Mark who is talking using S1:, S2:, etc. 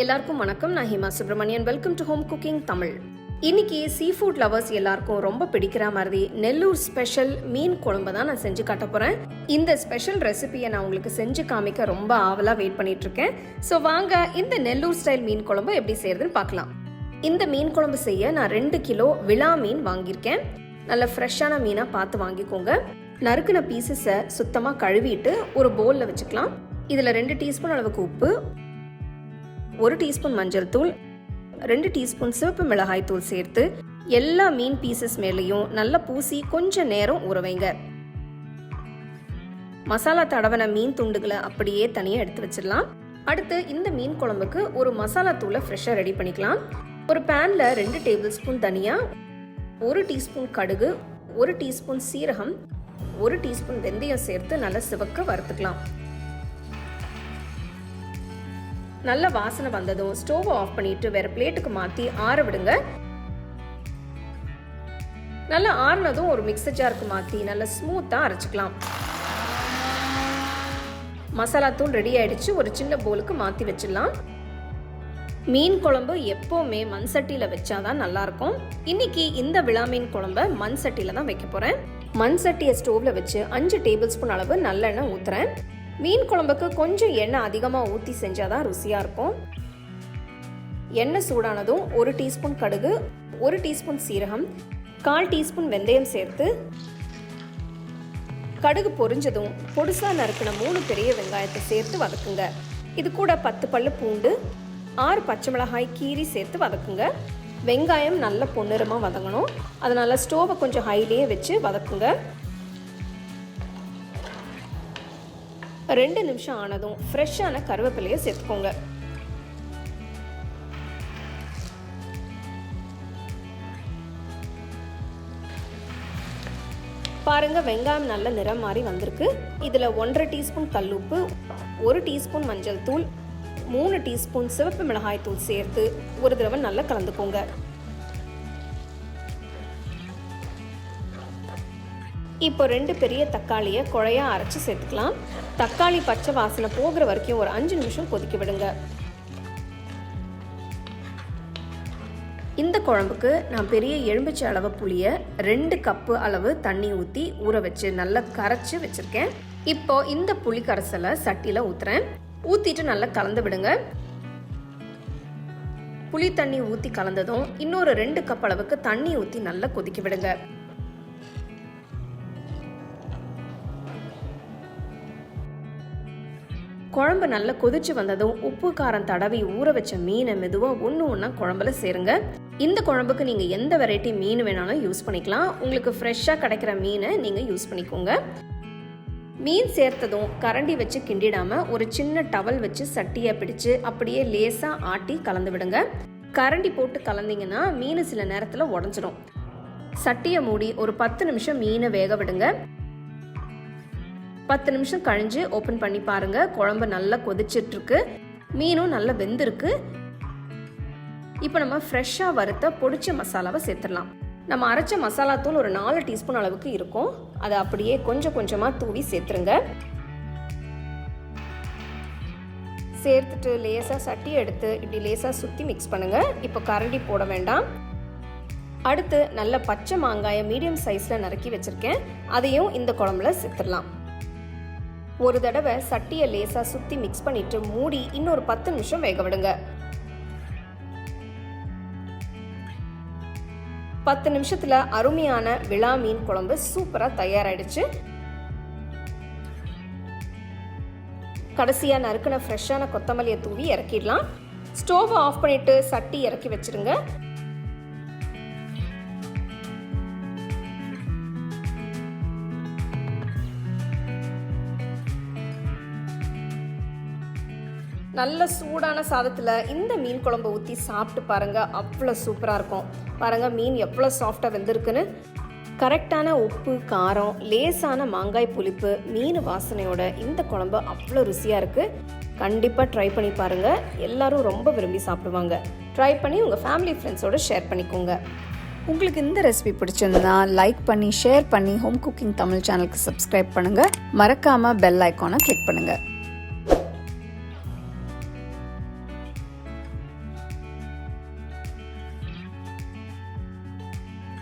S1: எல்லாருக்கும் வணக்கம். நான் Hima Subramanian welcome to home cooking Tamil இன்னைக்கு சீ ஃபுட் லவர்ஸ் எல்லாருக்கும் ரொம்ப பிடிக்கிற மாதிரி நெல்லூர் ஸ்பெஷல் மீன் குழம்பு தான் நான் செஞ்சு காட்ட போறேன். இந்த ஸ்பெஷல் ரெசிபியை நான் உங்களுக்கு செஞ்சு காமிக்க ரொம்ப ஆவலா வெயிட் பண்ணிட்டு இருக்கேன். ஸோ வாங்க இந்த நெல்லூர் ஸ்டைல் மீன் குழம்பு எப்படி செய்யறதுன்னு பார்க்கலாம். இந்த மீன் குழம்பு செய்ய நான் ரெண்டு கிலோ விழா மீன் வாங்கியிருக்கேன். நல்ல ஃப்ரெஷ்ஷான மீனாக பார்த்து வாங்கிக்கோங்க. நறுக்கின பீசஸை சுத்தமாக கழுவிட்டு ஒரு பவுலில் வச்சுக்கலாம். இதில் ரெண்டு டீஸ்பூன் அளவுக்கு உப்பு ஒரு டீஸ்பூன் மஞ்சள் தூள் ரெண்டு டீஸ்பூன் சிவப்பு மிளகாய் தூள் சேர்த்து எல்லா மீன் பீசஸ் மேலேயும் நல்லா பூசி கொஞ்ச நேரம் ஊற வைங்க. மசாலா தடவன மீன் துண்டுகளை அப்படியே தனியாக எடுத்து வச்சிடலாம். அடுத்து இந்த மீன் குழம்புக்கு ஒரு மசாலா தூளை ஃப்ரெஷ்ஷாக ரெடி பண்ணிக்கலாம். ஒரு பேனில் ரெண்டு டேபிள் ஸ்பூன் தனியா ஒரு டீஸ்பூன் கடுகு ஒரு டீஸ்பூன் சீரகம் ஒரு டீஸ்பூன் வெந்தயம் சேர்த்து நல்லா சிவக்க வறுத்துக்கலாம். நல்ல வாசனை வந்ததும் ஸ்டோவை ஆஃப் பண்ணிட்டு வேற பிளேட்டுக்கு மாத்தி ஆற விடுங்க. நல்லா ஆறினதும் ஒரு மிக்சர் ஜாருக்கு மாத்தி நல்லா ஸ்மூத்தா அரைச்சிக்கலாம். மசாலா தூள் ரெடி ஆயிடுச்சு. ஒரு சின்ன போலுக்கு மாத்தி வச்சிடலாம். மீன் குழம்பு எப்போவுமே மண் சட்டியில் வச்சாதான் நல்லா இருக்கும் இன்னைக்கு இந்த விழா மீன் குழம்ப மண் சட்டியில் தான் வைக்க போகிறேன் மண் சட்டியை ஸ்டோவில் வச்சு அஞ்சு டேபிள் ஸ்பூன் அளவு நல்லெண்ணெய் ஊற்றுறேன் மீன் குழம்புக்கு கொஞ்சம் எண்ணெய் அதிகமாக ஊற்றி செஞ்சால் தான் ருசியாக இருக்கும். எண்ணெய் சூடானதும் ஒரு டீஸ்பூன் கடுகு ஒரு டீஸ்பூன் சீரகம் கால் டீஸ்பூன் வெந்தயம் சேர்த்து கடுகு பொரிஞ்சதும் பொடுசாக நறுக்கின மூணு பெரிய வெங்காயத்தை சேர்த்து வதக்குங்க. இது கூட பத்து பல்லு பூண்டு ஆறு பச்சை மிளகாய் கீரி சேர்த்து வதக்குங்க. வெங்காயம் நல்ல பொன்னிறமாக வதங்கணும். அதனால் ஸ்டோவை கொஞ்சம் ஹைலேயே வச்சு வதக்குங்க. ரெண்டு நிமிஷம் ஆனதும் ஃப்ரெஷ்ஷான கருவேப்பிலையை சேர்த்துக்கோங்க. பாருங்க வெங்காயம் நல்ல நிறம் மாறி வந்திருக்கு. இதில் ஒன்றரை டீஸ்பூன் கல்லுப்பு ஒரு டீஸ்பூன் மஞ்சள் தூள் மூணு டீஸ்பூன் சிவப்பு மிளகாய் தூள் சேர்த்து ஒரு தடவை நல்லா கலந்துக்கோங்க. இப்போ ரெண்டு பெரிய தக்காளியை குழையா அரைச்சி சேர்த்துக்கலாம். தக்காளி பச்சை வாசனை போகிற வரைக்கும் ஒரு அஞ்சு நிமிஷம் கொதிக்க விடுங்க. இந்த குழம்புக்கு நான் பெரிய எலும்பிச்சை அளவு புளியை ரெண்டு கப்பு அளவு தண்ணி ஊற்றி ஊற வச்சு நல்லா கரைச்சி வச்சுருக்கேன். இப்போ இந்த புளி கரைசலை சட்டியில் ஊற்றுறேன் ஊற்றிட்டு நல்லா கலந்து விடுங்க. புளி தண்ணி ஊற்றி கலந்ததும் இன்னொரு ரெண்டு கப் அளவுக்கு தண்ணி ஊற்றி நல்லா கொதிக்க விடுங்க. குழம்பு நல்லா கொதிச்சு வந்ததும் உப்பு காரம் தடவி ஊற வச்ச மீனை மெதுவாக ஒன்று ஒன்றா குழம்புல சேருங்க. இந்த குழம்புக்கு நீங்கள் எந்த வெரைட்டி மீன் வேணாலும் யூஸ் பண்ணிக்கலாம். உங்களுக்கு ஃப்ரெஷ்ஷாக கிடைக்கிற மீனை நீங்கள் யூஸ் பண்ணிக்கோங்க. மீன் சேர்த்ததும் கரண்டி வச்சு கிண்டிடாமல் ஒரு சின்ன டவல் வச்சு சட்டியை பிடிச்சு அப்படியே லேசாக ஆட்டி கலந்து விடுங்க. கரண்டி போட்டு கலந்தீங்கன்னா மீன் சில நேரத்தில் உடஞ்சிடும் சட்டியை மூடி ஒரு பத்து நிமிஷம் மீனை வேக விடுங்க. பத்து நிமிஷம் கழிஞ்சு ஓப்பன் பண்ணி பாருங்க. குழம்பு நல்லா கொதிச்சிட்ருக்கு. மீனும் நல்லா வெந்திருக்கு. இப்போ நம்ம ஃப்ரெஷ்ஷாக வறுத்த பொடிச்ச மசாலாவை சேர்த்துடலாம். நம்ம அரைச்ச மசாலா தூள் ஒரு நாலு டீஸ்பூன் அளவுக்கு இருக்கும். அதை அப்படியே கொஞ்சம் கொஞ்சமாக தூவி சேர்த்துருங்க. சேர்த்துட்டு லேசாக சட்டி எடுத்து இப்படி லேசாக சுற்றி மிக்ஸ் பண்ணுங்கள் இப்போ கரண்டி போட வேண்டாம். அடுத்து நல்ல பச்சை மாங்காயை மீடியம் சைஸில் நறுக்கி வச்சுருக்கேன். அதையும் இந்த குழம்புல சேர்த்துடலாம். ஒரு தடவை சட்டியை லேசாக சுற்றி மிக்ஸ் பண்ணிட்டு மூடி இன்னொரு பத்து நிமிஷம் வேக விடுங்க. பத்து நிமிஷத்தில் அருமையான விழா மீன் குழம்பு சூப்பராக தயாராயிடுச்சு. கடைசியாக நறுக்கின ஃப்ரெஷ்ஷான கொத்தமல்லியை தூவி இறக்கிடலாம். ஸ்டோவை ஆஃப் பண்ணிட்டு சட்டி இறக்கி வச்சுருங்க. நல்ல சூடான சாதத்தில் இந்த மீன் குழம்பு ஊற்றி சாப்பிட்டு பாருங்கள் அவ்வளோ சூப்பராக இருக்கும். பாருங்கள் மீன் எவ்வளோ சாஃப்டாக வெந்திருக்குன்னு. கரெக்டான உப்பு காரம் லேசான மாங்காய் புளிப்பு மீன் வாசனையோட இந்த குழம்பு அவ்வளோ ருசியாக இருக்குது கண்டிப்பாக ட்ரை பண்ணி பாருங்கள் எல்லாரும் ரொம்ப விரும்பி சாப்பிடுவாங்க. ட்ரை பண்ணி உங்கள் ஃபேமிலி ஃப்ரெண்ட்ஸோட ஷேர் பண்ணிக்கோங்க.
S2: உங்களுக்கு இந்த ரெசிபி பிடிச்சிருந்தா லைக் பண்ணி ஷேர் பண்ணி ஹோம் குக்கிங் தமிழ் சேனலுக்கு சப்ஸ்கிரைப் பண்ணுங்கள் மறக்காமல் பெல் ஐக்கானை கிளிக் பண்ணுங்கள்